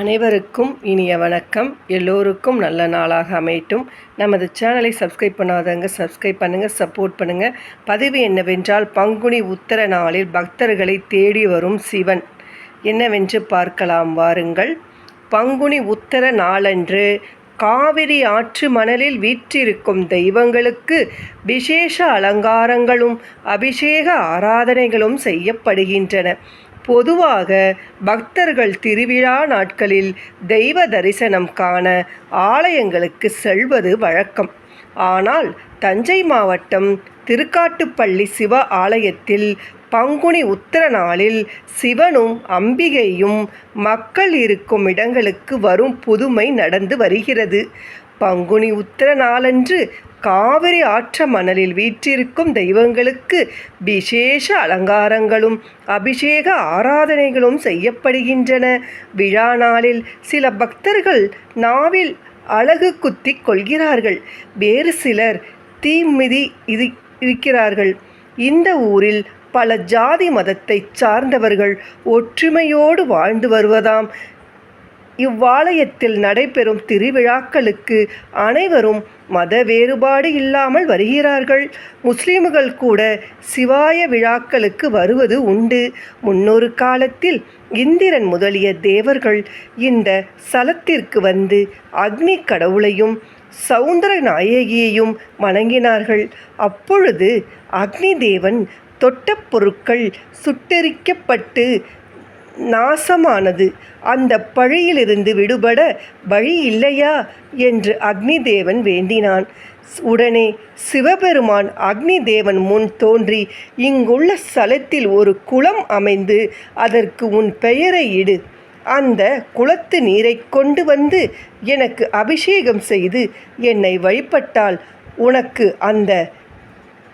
அனைவருக்கும் இனிய வணக்கம். எல்லோருக்கும் நல்ல நாளாக அமையட்டும். நமது சேனலை சப்ஸ்கிரைப் பண்ணாதவங்க சப்ஸ்கிரைப் பண்ணுங்கள் சப்போர்ட் பண்ணுங்கள் பதிவு என்னவென்றால் பங்குனி உத்தர நாளில் பக்தர்களை தேடி வரும் சிவன். என்னவென்று பார்க்கலாம் வாருங்கள். பங்குனி உத்தர நாளன்று காவிரி ஆற்று மணலில் வீற்றிருக்கும் தெய்வங்களுக்கு விசேஷ அலங்காரங்களும் அபிஷேக ஆராதனைகளும் செய்யப்படுகின்றன. பொதுவாக பக்தர்கள் திருவிழா நாட்களில் தெய்வ தரிசனம் காண ஆலயங்களுக்கு செல்வது வழக்கம். ஆனால் தஞ்சை மாவட்டம் திருக்காட்டுப்பள்ளி சிவ ஆலயத்தில் பங்குனி உத்தர நாளில் சிவனும் அம்பிகையும் மக்கள் இருக்கும் இடங்களுக்கு வரும் புதுமை நடந்து வருகிறது. பங்குனி உத்தர நாளன்று காவிரி ஆற்ற மணலில் வீற்றிருக்கும் தெய்வங்களுக்கு விசேஷ அலங்காரங்களும் அபிஷேக ஆராதனைகளும் செய்யப்படுகின்றன. விழா நாளில் சில பக்தர்கள் நாவில் அழகு குத்தி கொள்கிறார்கள். வேறு சிலர் தீமிதி இது இருக்கிறார்கள். இந்த ஊரில் பல ஜாதி மதத்தை சார்ந்தவர்கள் ஒற்றுமையோடு வாழ்ந்து வருவதாம். இவ்வாலயத்தில் நடைபெறும் திருவிழாக்களுக்கு அனைவரும் மத வேறுபாடு இல்லாமல் வருகிறார்கள். முஸ்லிம்கள் கூட சிவாய விழாக்களுக்கு வருவது உண்டு. முன்னொரு காலத்தில் இந்திரன் முதலிய தேவர்கள் இந்த சலத்திற்கு வந்து அக்னி கடவுளையும் சவுந்தர நாயகியையும் வணங்கினார்கள். அப்பொழுது அக்னி தேவன் தொட்ட பொருட்கள் சுட்டெரிக்கப்பட்டு நாசமானது. அந்த பழியிலிருந்து விடுபட வழி இல்லையா? என்று அக்னி தேவன் வேண்டினான். உடனே சிவபெருமான் அக்னி தேவன் முன் தோன்றி இங்குள்ள ஸ்தலத்தில் ஒரு குளம் அமைந்து அதற்கு உன் பெயரை இடு. அந்த குளத்து நீரை கொண்டு வந்து எனக்கு அபிஷேகம் செய்து என்னை வழிபட்டால் உனக்கு அந்த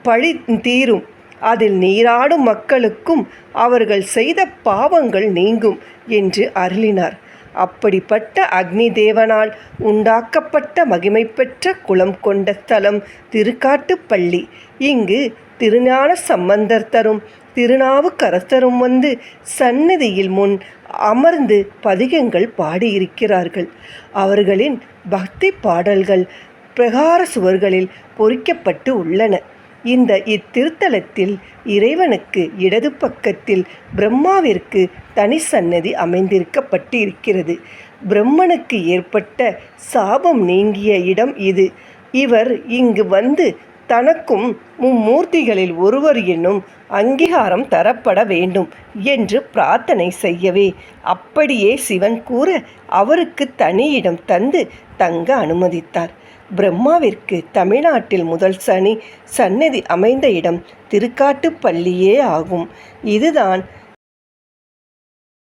பழி தீரும். அதில் நீராடும் மக்களுக்கும் அவர்கள் செய்த பாவங்கள் நீங்கும் என்று அருளினார். அப்படிப்பட்ட அக்னி தேவனால் உண்டாக்கப்பட்ட மகிமை பெற்ற குளம் கொண்ட ஸ்தலம் திருக்காட்டுப்பள்ளி இங்கு திருஞான சம்பந்தர் தரும் திருநாவுக்கரசரும் வந்து சந்நிதியில் முன் அமர்ந்து பதிகங்கள் பாடியிருக்கிறார்கள். அவர்களின் பக்தி பாடல்கள் பிரகார சுவர்களில் பொறிக்கப்பட்டு உள்ளன. இந்த இத்திருத்தலத்தில் இறைவனுக்கு இடது பக்கத்தில் பிரம்மாவிற்கு தனி சன்னதி அமைந்திருக்கப்பட்டு இருக்கிறது பிரம்மனுக்கு ஏற்பட்ட சாபம் நீங்கிய இடம் இது. இவர் இங்கு வந்து தனக்கும் மும்மூர்த்திகளில் ஒருவர் என்னும் அங்கீகாரம் தரப்பட வேண்டும் என்று பிரார்த்தனை செய்யவே. அப்படியே சிவன் கூற அவருக்கு தனியிடம் தந்து தங்க அனுமதித்தார். பிரம்மாவிற்கு தமிழ்நாட்டில் முதல் சனி சந்நிதி அமைந்த இடம் திருக்காட்டுப்பள்ளியே ஆகும். இதுதான்